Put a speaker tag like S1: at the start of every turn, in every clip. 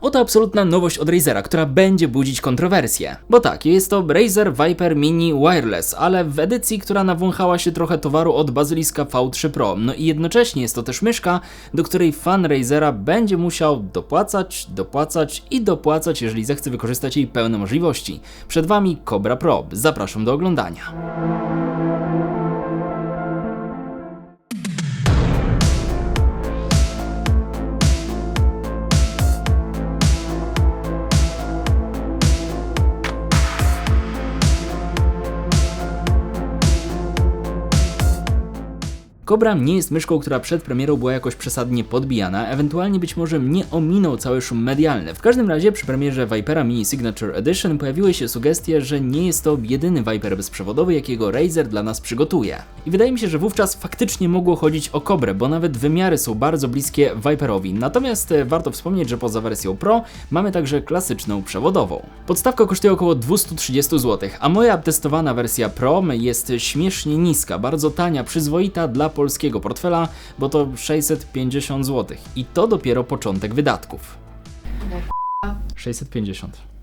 S1: Oto absolutna nowość od Razera, która będzie budzić kontrowersje. Bo tak, jest to Razer Viper Mini Wireless, ale w edycji, która nawąchała się trochę towaru od Bazyliska V3 Pro. No i jednocześnie jest to też myszka, do której fan Razera będzie musiał dopłacać, dopłacać i dopłacać, jeżeli zechce wykorzystać jej pełne możliwości. Przed Wami Cobra Pro. Zapraszam do oglądania. Cobra nie jest myszką, która przed premierą była jakoś przesadnie podbijana, ewentualnie być może mnie ominął cały szum medialny. W każdym razie przy premierze Vipera Mini Signature Edition pojawiły się sugestie, że nie jest to jedyny Viper bezprzewodowy, jakiego Razer dla nas przygotuje. I wydaje mi się, że wówczas faktycznie mogło chodzić o Cobrę, bo nawet wymiary są bardzo bliskie Viperowi. Natomiast e, warto wspomnieć, że poza wersją Pro mamy także klasyczną przewodową. Podstawka kosztuje około 230 zł, a moja testowana wersja Pro jest śmiesznie niska, bardzo tania, przyzwoita dla polskiego portfela, bo to 650 zł. I to dopiero początek wydatków. 650.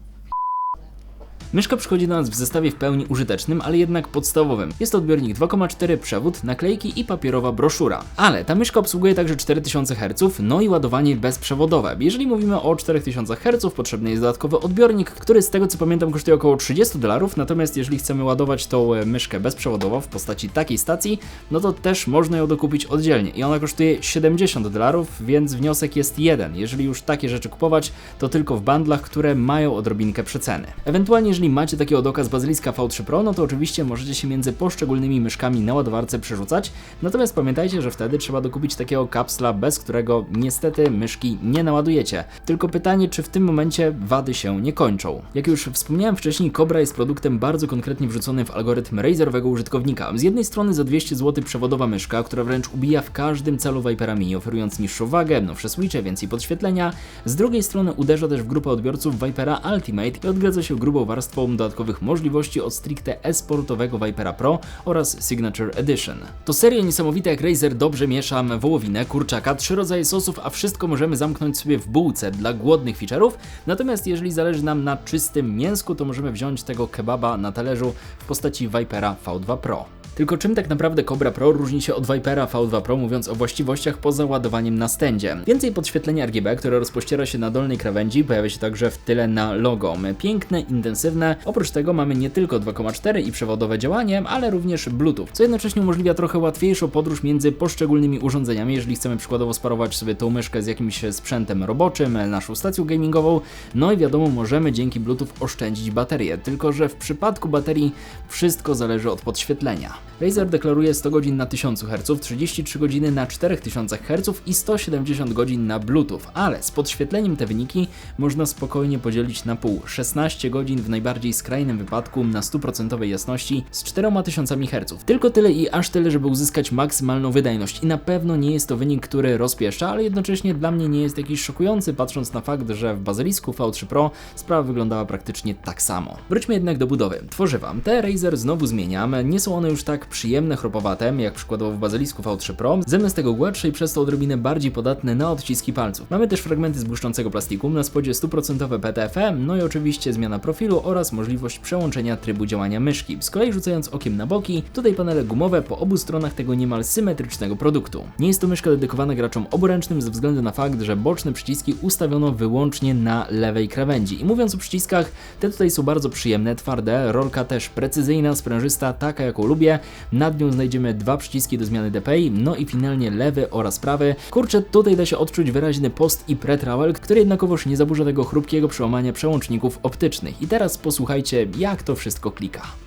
S1: Myszka przychodzi do nas w zestawie w pełni użytecznym, ale jednak podstawowym. Jest odbiornik 2,4, przewód, naklejki i papierowa broszura. Ale ta myszka obsługuje także 4000 Hz, no i ładowanie bezprzewodowe. Jeżeli mówimy o 4000 Hz, potrzebny jest dodatkowy odbiornik, który z tego co pamiętam kosztuje około 30 dolarów, natomiast jeżeli chcemy ładować tą e, myszkę bezprzewodowo w postaci takiej stacji, no to też można ją dokupić oddzielnie i ona kosztuje 70 dolarów, więc wniosek jest jeden. Jeżeli już takie rzeczy kupować, to tylko w bundlach, które mają odrobinkę przeceny. Ewentualnie jeżeli macie takiego doka z Bazyliska V3 Pro, no to oczywiście możecie się między poszczególnymi myszkami na ładowarce przerzucać, natomiast pamiętajcie, że wtedy trzeba dokupić takiego kapsla, bez którego niestety myszki nie naładujecie. Tylko pytanie, czy w tym momencie wady się nie kończą. Jak już wspomniałem wcześniej, Cobra jest produktem bardzo konkretnie wrzuconym w algorytm Razerowego użytkownika. Z jednej strony za 200 zł przewodowa myszka, która wręcz ubija w każdym celu Vipera Mini, oferując niższą wagę, nowsze switche, więcej podświetlenia. Z drugiej strony uderza też w grupę odbiorców Vipera Ultimate i odgradza się grubą warstwą dodatkowych możliwości od stricte e-sportowego Vipera Pro oraz Signature Edition. To seria niesamowita jak Razer dobrze miesza wołowinę, kurczaka, trzy rodzaje sosów, a wszystko możemy zamknąć sobie w bułce dla głodnych feature'ów. Natomiast jeżeli zależy nam na czystym mięsku, to możemy wziąć tego kebaba na talerzu w postaci Vipera V2 Pro. Tylko czym tak naprawdę Cobra Pro różni się od Vipera V2 Pro mówiąc o właściwościach poza ładowaniem na stędzie? Więcej podświetlenia RGB, które rozpościera się na dolnej krawędzi, pojawia się także w tyle na logo. Piękne, intensywne. Oprócz tego mamy nie tylko 2,4 i przewodowe działanie, ale również Bluetooth, co jednocześnie umożliwia trochę łatwiejszą podróż między poszczególnymi urządzeniami, jeżeli chcemy przykładowo sparować sobie tą myszkę z jakimś sprzętem roboczym, naszą stacją gamingową. No i wiadomo, możemy dzięki Bluetooth oszczędzić baterię, tylko że w przypadku baterii wszystko zależy od podświetlenia. Razer deklaruje 100 godzin na 1000 Hz, 33 godziny na 4000 Hz i 170 godzin na Bluetooth, ale z podświetleniem te wyniki można spokojnie podzielić na pół. 16 godzin w najbardziej skrajnym wypadku na 100% jasności z 4000 Hz. Tylko tyle i aż tyle, żeby uzyskać maksymalną wydajność i na pewno nie jest to wynik, który rozpieszcza, ale jednocześnie dla mnie nie jest jakiś szokujący, patrząc na fakt, że w bazylisku V3 Pro sprawa wyglądała praktycznie tak samo. Wróćmy jednak do budowy. Tworzywa. Te Razer znowu zmieniam, nie są one już tak przyjemne, chropowate, jak przykładowo w bazylisku V3 Pro, zamiast tego gładsze i przez to odrobinę bardziej podatne na odciski palców. Mamy też fragmenty z błyszczącego plastiku, na spodzie 100% PTFE, no i oczywiście zmiana profilu oraz możliwość przełączenia trybu działania myszki. Z kolei rzucając okiem na boki, tutaj panele gumowe po obu stronach tego niemal symetrycznego produktu. Nie jest to myszka dedykowana graczom oburęcznym ze względu na fakt, że boczne przyciski ustawiono wyłącznie na lewej krawędzi. I mówiąc o przyciskach, te tutaj są bardzo przyjemne, twarde, rolka też precyzyjna, sprężysta, taka jaką lubię, nad nią znajdziemy dwa przyciski do zmiany DPI, no i finalnie lewy oraz prawy. Kurczę, tutaj da się odczuć wyraźny post i pretravel, który jednakowoż nie zaburza tego chrupkiego przełamania przełączników optycznych. I teraz posłuchajcie, jak to wszystko klika.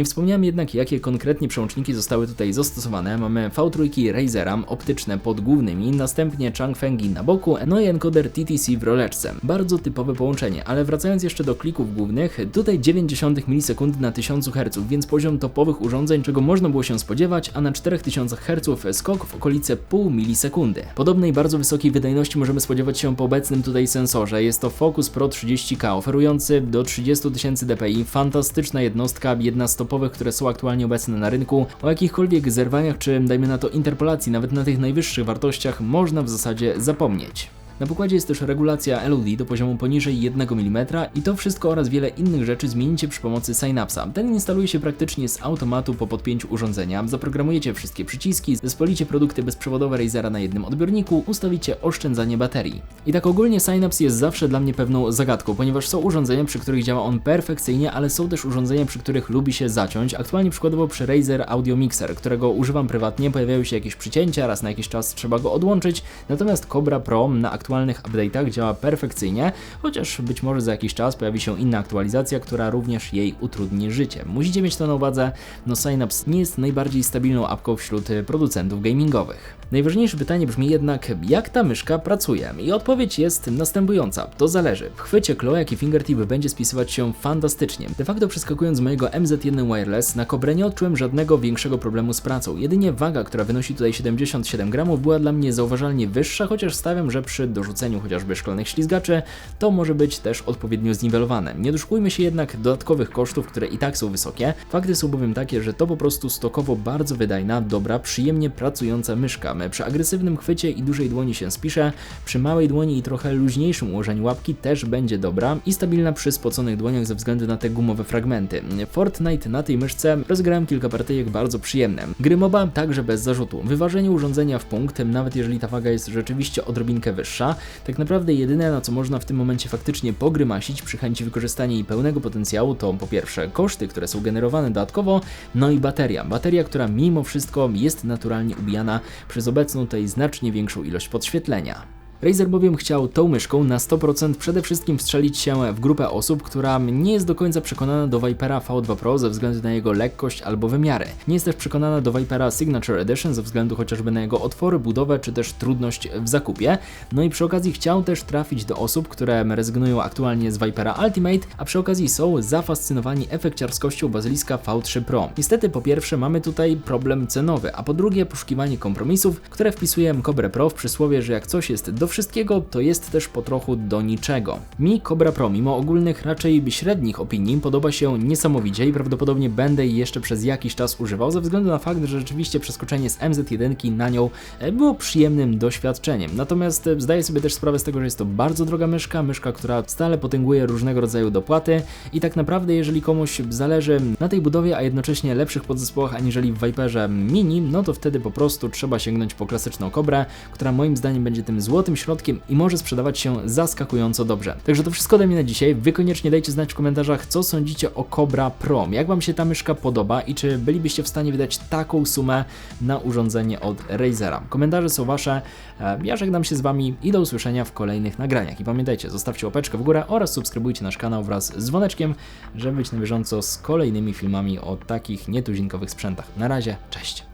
S1: Nie wspomniałem jednak, jakie konkretnie przełączniki zostały tutaj zastosowane. Mamy V3 Razera optyczne pod głównymi, następnie Changfengi na boku, no i encoder TTC w roleczce. Bardzo typowe połączenie, ale wracając jeszcze do klików głównych, tutaj 0,9 milisekundy na 1000 Hz, więc poziom topowych urządzeń, czego można było się spodziewać, a na 4000 Hz skok w okolice pół milisekundy. Podobnej bardzo wysokiej wydajności możemy spodziewać się po obecnym tutaj sensorze. Jest to Focus Pro 30K, oferujący do 30 tysięcy dpi. Fantastyczna jednostka, jedna z topowych, które są aktualnie obecne na rynku. O jakichkolwiek zerwaniach czy dajmy na to interpolacji, nawet na tych najwyższych wartościach, można w zasadzie zapomnieć. Na pokładzie jest też regulacja LOD do poziomu poniżej 1 mm i to wszystko oraz wiele innych rzeczy zmienicie przy pomocy Synapsa. Ten instaluje się praktycznie z automatu po podpięciu urządzenia, zaprogramujecie wszystkie przyciski, zespolicie produkty bezprzewodowe Razera na jednym odbiorniku, ustawicie oszczędzanie baterii. I tak ogólnie Synapse jest zawsze dla mnie pewną zagadką, ponieważ są urządzenia, przy których działa on perfekcyjnie, ale są też urządzenia, przy których lubi się zaciąć. Aktualnie przykładowo przy Razer Audio Mixer, którego używam prywatnie, pojawiają się jakieś przycięcia, raz na jakiś czas trzeba go odłączyć, natomiast Cobra Pro na aktualnie aktualnych update'ach działa perfekcyjnie, chociaż być może za jakiś czas pojawi się inna aktualizacja, która również jej utrudni życie. Musicie mieć to na uwadze, no Synapse nie jest najbardziej stabilną apką wśród producentów gamingowych. Najważniejsze pytanie brzmi jednak, jak ta myszka pracuje? I odpowiedź jest następująca. To zależy. W chwycie Klo, jak i fingertip będzie spisywać się fantastycznie. De facto przeskakując z mojego MZ1 Wireless na Kobre nie odczułem żadnego większego problemu z pracą. Jedynie waga, która wynosi tutaj 77 gramów, była dla mnie zauważalnie wyższa, chociaż stawiam, że przy dorzuceniu chociażby szklanych ślizgaczy to może być też odpowiednio zniwelowane. Nie doszukujmy się jednak dodatkowych kosztów, które i tak są wysokie. Fakty są bowiem takie, że to po prostu stokowo bardzo wydajna, dobra, przyjemnie pracująca myszka. Przy agresywnym chwycie i dużej dłoni się spisze, przy małej dłoni i trochę luźniejszym ułożeniu łapki też będzie dobra i stabilna przy spoconych dłoniach ze względu na te gumowe fragmenty. Fortnite na tej myszce rozgrałem kilka partyjek bardzo przyjemne. Gry MOBA także bez zarzutu. Wyważenie urządzenia w punkt, nawet jeżeli ta waga jest rzeczywiście odrobinkę wyższa, tak naprawdę jedyne na co można w tym momencie faktycznie pogrymasić przy chęci wykorzystania jej pełnego potencjału to po pierwsze koszty, które są generowane dodatkowo, no i bateria. Bateria, która mimo wszystko jest naturalnie ubijana przez obecną tutaj znacznie większą ilość podświetlenia. Razer bowiem chciał tą myszką na 100% przede wszystkim wstrzelić się w grupę osób, która nie jest do końca przekonana do Vipera V2 Pro ze względu na jego lekkość albo wymiary. Nie jest też przekonana do Vipera Signature Edition ze względu chociażby na jego otwory, budowę czy też trudność w zakupie. No i przy okazji chciał też trafić do osób, które rezygnują aktualnie z Vipera Ultimate, a przy okazji są zafascynowani efekciarskością Bazyliska V3 Pro. Niestety po pierwsze mamy tutaj problem cenowy, a po drugie poszukiwanie kompromisów, które wpisuje Cobra Pro w przysłowie, że jak coś jest do wszystkiego to jest też po trochu do niczego. Mi Cobra Pro, mimo ogólnych raczej średnich opinii, podoba się niesamowicie i prawdopodobnie będę jej jeszcze przez jakiś czas używał, ze względu na fakt, że rzeczywiście przeskoczenie z MZ1 na nią e, było przyjemnym doświadczeniem. Natomiast e, zdaję sobie też sprawę z tego, że jest to bardzo droga myszka, myszka, która stale potęguje różnego rodzaju dopłaty i tak naprawdę jeżeli komuś zależy na tej budowie, a jednocześnie lepszych podzespołach aniżeli w Viperze Mini, no to wtedy po prostu trzeba sięgnąć po klasyczną Cobrę, która moim zdaniem będzie tym złotym środkiem i może sprzedawać się zaskakująco dobrze. Także to wszystko ode mnie na dzisiaj. Wy koniecznie dajcie znać w komentarzach, co sądzicie o Cobra Pro. Jak Wam się ta myszka podoba i czy bylibyście w stanie wydać taką sumę na urządzenie od Razera. Komentarze są Wasze. E, ja żegnam się z Wami i do usłyszenia w kolejnych nagraniach. I pamiętajcie, zostawcie łapeczkę w górę oraz subskrybujcie nasz kanał wraz z dzwoneczkiem, żeby być na bieżąco z kolejnymi filmami o takich nietuzinkowych sprzętach. Na razie, cześć!